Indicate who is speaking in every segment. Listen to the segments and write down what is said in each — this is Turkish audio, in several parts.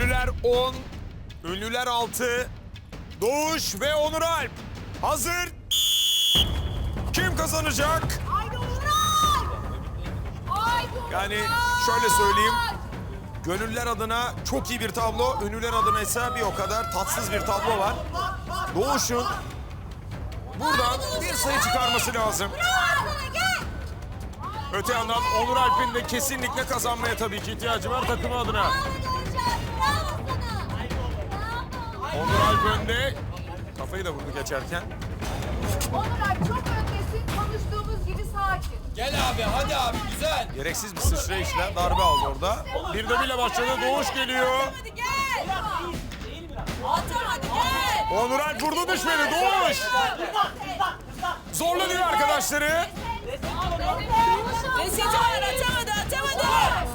Speaker 1: Gönüllüler 10, ünlüler 6, Doğuş ve Onur Alp. Hazır. Kim kazanacak?
Speaker 2: Haydi! Haydi!
Speaker 1: Yani şöyle söyleyeyim. Gönüller adına çok iyi bir tablo, ünlüler adına ise bir o kadar tatsız bir tablo var. Doğuş'un buradan bir sayı çıkarması lazım. Öte yandan Onur Alp'in de kesinlikle kazanmaya tabii ki ihtiyacı var takımı adına. Alp önde. Kafayı da vurdu geçerken.
Speaker 2: Onur Alp çok öndesin, konuştuğumuz gibi sakin.
Speaker 3: Gel abi hadi abi güzel.
Speaker 1: Gereksiz bir sıçrayışla darbe aldı orada. Bir de bile başladı. Doğuş geliyor.
Speaker 2: Hadi gel! Atam hadi gel!
Speaker 1: Onur Alp vurdu düşmedi. Doğuş. Zorlanıyor arkadaşları.
Speaker 2: Resit var, atamadı, atamadı!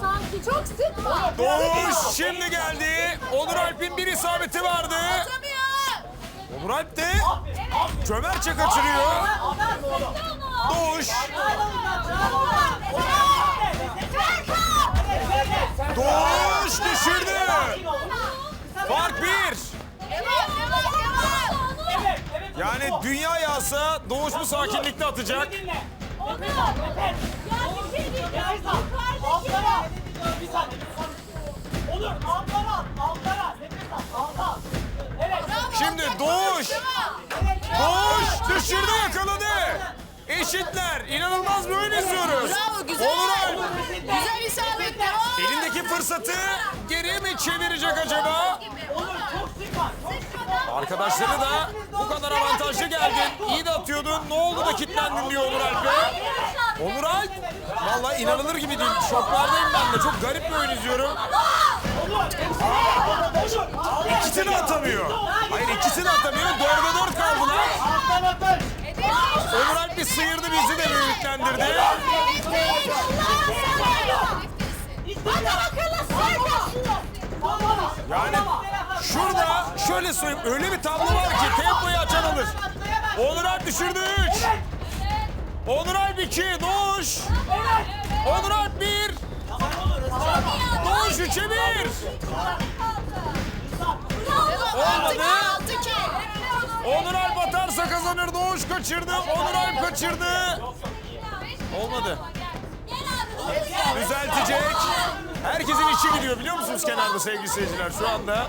Speaker 2: Sanki çok sıkma.
Speaker 1: Doğuş şimdi geldi. Onur Alp'in bir isabeti vardı.
Speaker 2: Atamıyor!
Speaker 1: Alp de cömertçe kaçırıyor. Doğuş. Doğuş düşürdü. Fark bir. Yani dünya yağsa Doğuş bu sakinlikte atacak.
Speaker 4: Olur,
Speaker 1: Düşürdü yakaladı. Eşitler. İnanılmaz bir oyun izliyoruz.
Speaker 2: Bravo, güzel.
Speaker 1: Onur Alp
Speaker 2: Güzel isabet, devam!
Speaker 1: elindeki fırsatı geri mi çevirecek acaba? Arkadaşları da bu kadar avantajlı geldin. İyi de atıyordun. Ne oldu da kilitlendin diyor Onur Alp'e. Onur Alp. Vallahi inanılır gibi değil. Şoklardayım ben de. Çok garip bir oyun izliyorum. İkisini atamıyor. Hayır ikisini atamıyor. Dörde Bir sıyırdı bizi de büyüklendirdi. Yani şurada şöyle söyleyeyim öyle bir tablo var ki tempoyu açan alır. Onur Alp düşürdü 3. Onur Alp 2. Doğuş. Onur Alp 1. Doğuş 3'e 1. Olmadı. Onur Alp atarsa kazanır. Doğuş kaçırdı. Onur Alp kaçırdı. Olmadı. Düzeltecek. Herkesin içi gidiyor biliyor musunuz kenarda sevgili seyirciler şu anda.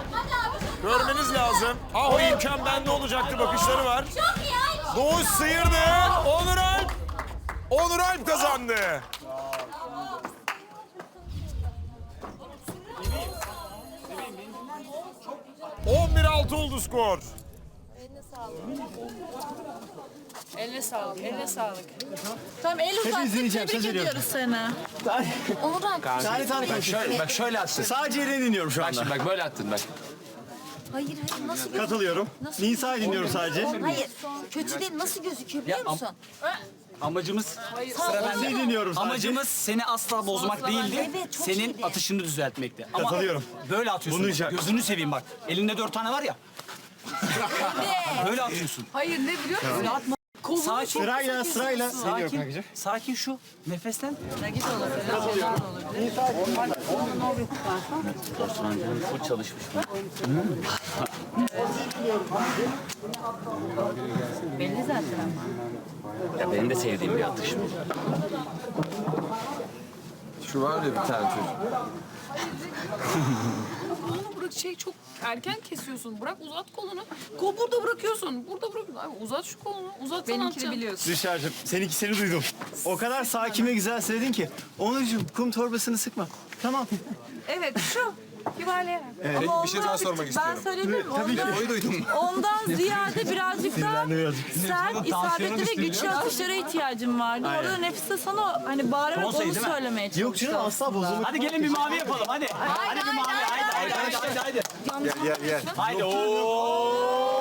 Speaker 1: Görmeniz lazım. Ah o imkan bende olacaktı bakışları var. Doğuş sıyırdı. Onur Alp. Onur Alp kazandı. On bir altı oldu skor.
Speaker 5: Eline sağlık, eline sağlık. Tamam el uzat.
Speaker 6: dinleyeceğim,
Speaker 5: Tebrik
Speaker 6: söz veriyorum.
Speaker 5: ediyoruz seni. Onur Alp.
Speaker 6: Tane tane kaç.
Speaker 3: Şöyle, bak şöyle atsın.
Speaker 6: Sadece Eren'i dinliyorum şu
Speaker 3: Bak
Speaker 6: anda.
Speaker 3: şimdi bak böyle attın bak.
Speaker 5: Hayır hayır nasıl gözüküyor?
Speaker 6: Katılıyorum. Nisa'yı dinliyorum sadece.
Speaker 5: Hayır kötü değil nasıl gözüküyor biliyor
Speaker 3: Ya, am-
Speaker 5: musun?
Speaker 7: Amacımız
Speaker 5: Sıra
Speaker 6: Nisa'yı dinliyorum sadece.
Speaker 7: amacımız seni asla bozmak değildi.
Speaker 5: Evet, çok
Speaker 7: Senin
Speaker 5: iyiydi.
Speaker 7: atışını düzeltmekti. Ama
Speaker 6: Katılıyorum.
Speaker 7: böyle atıyorsun.
Speaker 6: Bunu
Speaker 7: bak.
Speaker 6: yiyecek.
Speaker 7: Gözünü seveyim bak. Elinde dört tane var ya. Böyle atıyorsun.
Speaker 5: Hayır ne biliyor musun? Atma. Kolunu
Speaker 7: Sakin.
Speaker 5: çok
Speaker 6: Sırayla sırayla.
Speaker 7: Sakin. Sakin şu. Nefesten.
Speaker 5: belli zaten ama.
Speaker 3: Ya benim de sevdiğim bir atış.
Speaker 8: Şu var ya bir tane çocuk.
Speaker 9: Kolunu bırak şey çok erken kesiyorsun. Bırak uzat kolunu. Kol burada bırakıyorsun. Burada bırakıyorsun. Abi uzat şu kolunu. Uzat sen atacaksın.
Speaker 5: biliyorsun.
Speaker 6: Dışarıcığım seninki seni duydum. O kadar sakin ve güzel söyledin ki. Onurcuğum kum torbasını sıkma. Tamam.
Speaker 5: Evet şu. Yuvarlayarak.
Speaker 8: Bir şey daha sormak
Speaker 10: Ben
Speaker 8: istiyorum.
Speaker 10: söyledim
Speaker 6: Tabii ki.
Speaker 8: Boyu duydum.
Speaker 10: ondan ziyade birazcık daha
Speaker 6: Ben de
Speaker 10: sert, isabetli ve güçlü atışlara ihtiyacım vardı. Orada nefiste sana hani bağırarak onu söylemeye çalıştım.
Speaker 6: Yok canım asla bozulmak.
Speaker 7: Hadi gelin bir mavi yapalım hadi. Hadi, bir mavi. Haydi haydi haydi haydi. haydi.
Speaker 8: Gel gel gel.
Speaker 7: Haydi. Oo.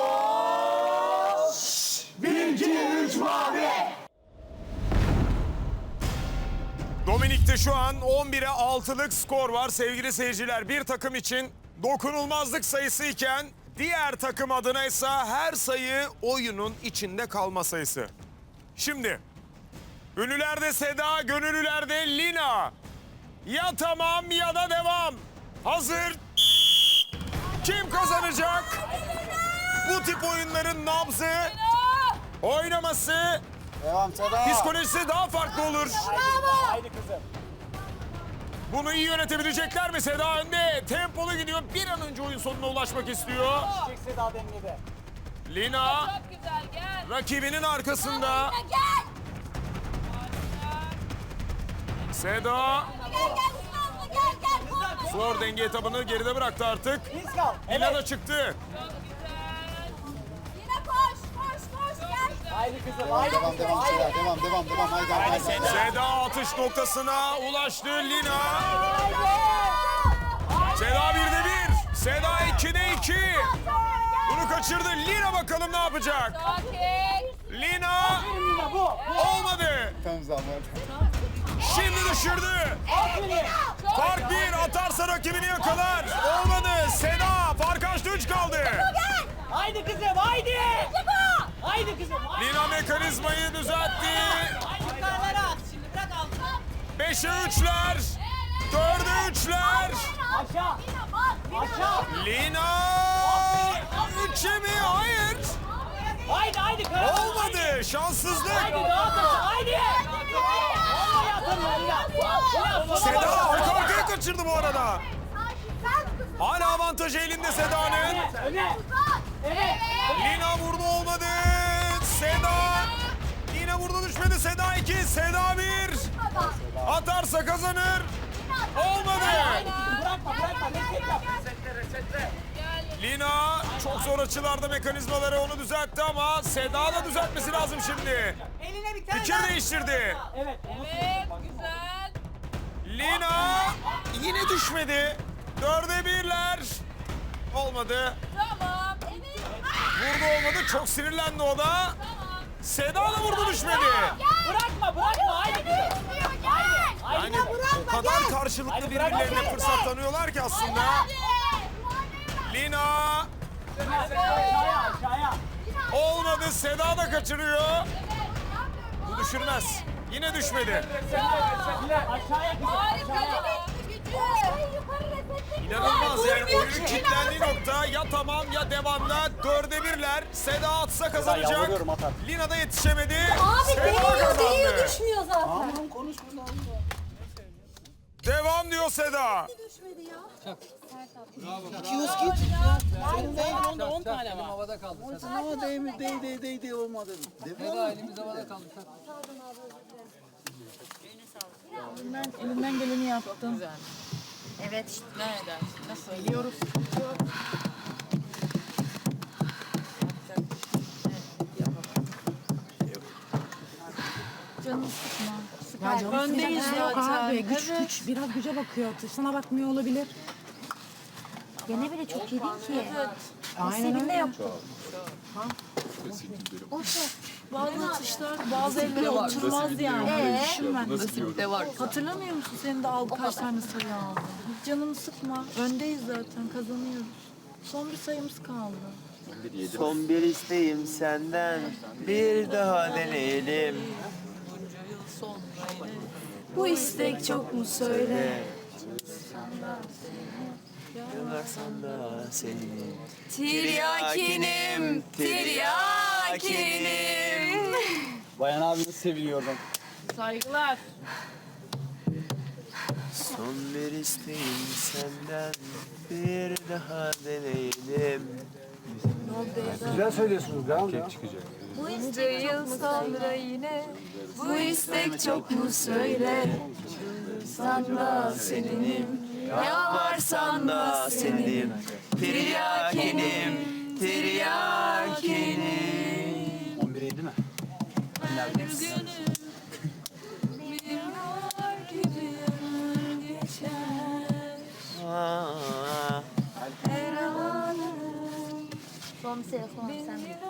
Speaker 1: Dominik'te şu an 11'e 6'lık skor var sevgili seyirciler. Bir takım için dokunulmazlık sayısı iken diğer takım adına ise her sayı oyunun içinde kalma sayısı. Şimdi ünlülerde Seda, gönüllülerde Lina. Ya tamam ya da devam. Hazır. Kim kazanacak? Bu tip oyunların nabzı, oynaması,
Speaker 6: Devam Seda.
Speaker 1: psikolojisi daha farklı olur.
Speaker 4: Haydi kızım.
Speaker 1: Bunu iyi yönetebilecekler mi? Seda önde. Tempolu gidiyor. Bir an önce oyun sonuna ulaşmak istiyor.
Speaker 4: Çek Seda dengede.
Speaker 1: Lina
Speaker 9: Çok güzel gel.
Speaker 1: rakibinin arkasında. Seda zor denge etabını geride bıraktı artık.
Speaker 4: Biz kal.
Speaker 1: Lina
Speaker 4: Evet.
Speaker 1: da çıktı.
Speaker 4: Haydi kızım. Haydi.
Speaker 6: Devam devam Seda. Devam devam devam. Haydi haydi. haydi.
Speaker 1: Seda atış noktasına ulaştı Lina. Seda birde bir. Seda ikide iki. Bunu kaçırdı. Lina bakalım ne yapacak?
Speaker 9: Sakin.
Speaker 1: Lina
Speaker 4: bu.
Speaker 1: olmadı.
Speaker 6: Tam zaman.
Speaker 1: Şimdi düşürdü. Fark bir atarsa rakibini yakalar. Olmadı. Seda fark açtı üç kaldı.
Speaker 4: Haydi kızım. Haydi. Haydi kızım. Haydi.
Speaker 1: Lina mekanizmayı düzeltti.
Speaker 4: Yukarılara at. Şimdi bırak altına.
Speaker 1: Beşe üçler. Dörde üçler.
Speaker 4: Aşağı. Aşağı.
Speaker 1: Lina üçe mi? Hayır.
Speaker 4: Haydi haydi kızım.
Speaker 1: Olmadı. Şanssızlık.
Speaker 4: Haydi daha kaçın. Haydi. Vallahi atamıyor Lina. Lina, sola
Speaker 1: Seda arka arkaya kaçırdı bu arada. Hala avantajı elinde Seda'nın.
Speaker 4: Öne. Evet.
Speaker 1: Lina vurdu olmadı. Seda. Yine vurdu düşmedi. Seda 2. Seda 1. Atarsa kazanır. Olmadı.
Speaker 4: Bırakma bırakma. Destek yap.
Speaker 1: Lina çok zor açılarda mekanizmaları onu düzeltti ama Seda da düzeltmesi lazım şimdi.
Speaker 4: Eline bir tane
Speaker 1: Fikir değiştirdi.
Speaker 4: Evet.
Speaker 9: güzel.
Speaker 1: Lina yine düşmedi. Dörde birler. Olmadı.
Speaker 9: Tamam.
Speaker 1: Vurdu olmadı. Çok sinirlendi o da. Seda da vurdu düşmedi.
Speaker 4: Bırakma bırakma. Haydi kızım. Haydi.
Speaker 1: Yani o kadar karşılıklı
Speaker 4: Hadi bırak.
Speaker 1: birbirlerine fırsat tanıyorlar ki aslında. Lina
Speaker 4: Aşağıya aşağıya.
Speaker 1: olmadı. Seda da kaçırıyor. Bu düşürmez. Yine düşmedi.
Speaker 4: Aşağıya kızım. Aşağıya.
Speaker 1: İnanılmaz yani oyunun kilitlendiği nokta ya tamam ya devamla dörde birler. Seda atsa kazanacak.
Speaker 6: yalvarıyorum, atar.
Speaker 1: Lina da yetişemedi. Seda kazandı.
Speaker 10: düşmüyor zaten.
Speaker 1: Devam diyor Seda.
Speaker 6: Ama değmi değ değ değ değ olmadı. Devam.
Speaker 10: Elimden geleni yaptım.
Speaker 5: Evet. Nereden? Nasıl? Biliyoruz.
Speaker 10: Canım sıkma. Öndeyiz zaten.
Speaker 11: Abi güç güç biraz güce bakıyor. Sana bakmıyor olabilir.
Speaker 2: Gene bile çok iyi değil ki.
Speaker 11: Aynen öyle.
Speaker 2: yaptı.
Speaker 10: Bazı atışlar bazı ellere oturmaz yani.
Speaker 2: Ee?
Speaker 10: Düşünme. Nasipte var. Hatırlamıyor musun senin de aldı kaç tane sayı aldı. Hiç canını sıkma. Öndeyiz zaten kazanıyoruz. Son bir sayımız kaldı.
Speaker 6: Son bir isteğim senden. Bir daha deneyelim.
Speaker 10: Bu istek çok mu söyle?
Speaker 6: Yanarsan da seni.
Speaker 10: Tiryakinim, tiryakinim.
Speaker 6: Bayan abiniz seviliyor ben.
Speaker 9: Saygılar.
Speaker 6: Son bir isteğim senden. Bir daha deneyelim. Güzel söylüyorsunuz devam ya.
Speaker 10: Bunca yıl sonra yine bu istek çok mu söyle? San da seninim, yalvarsan da senin. Tiryakinim, tiryakinim.
Speaker 6: Aa.
Speaker 2: Son bir telefon sen.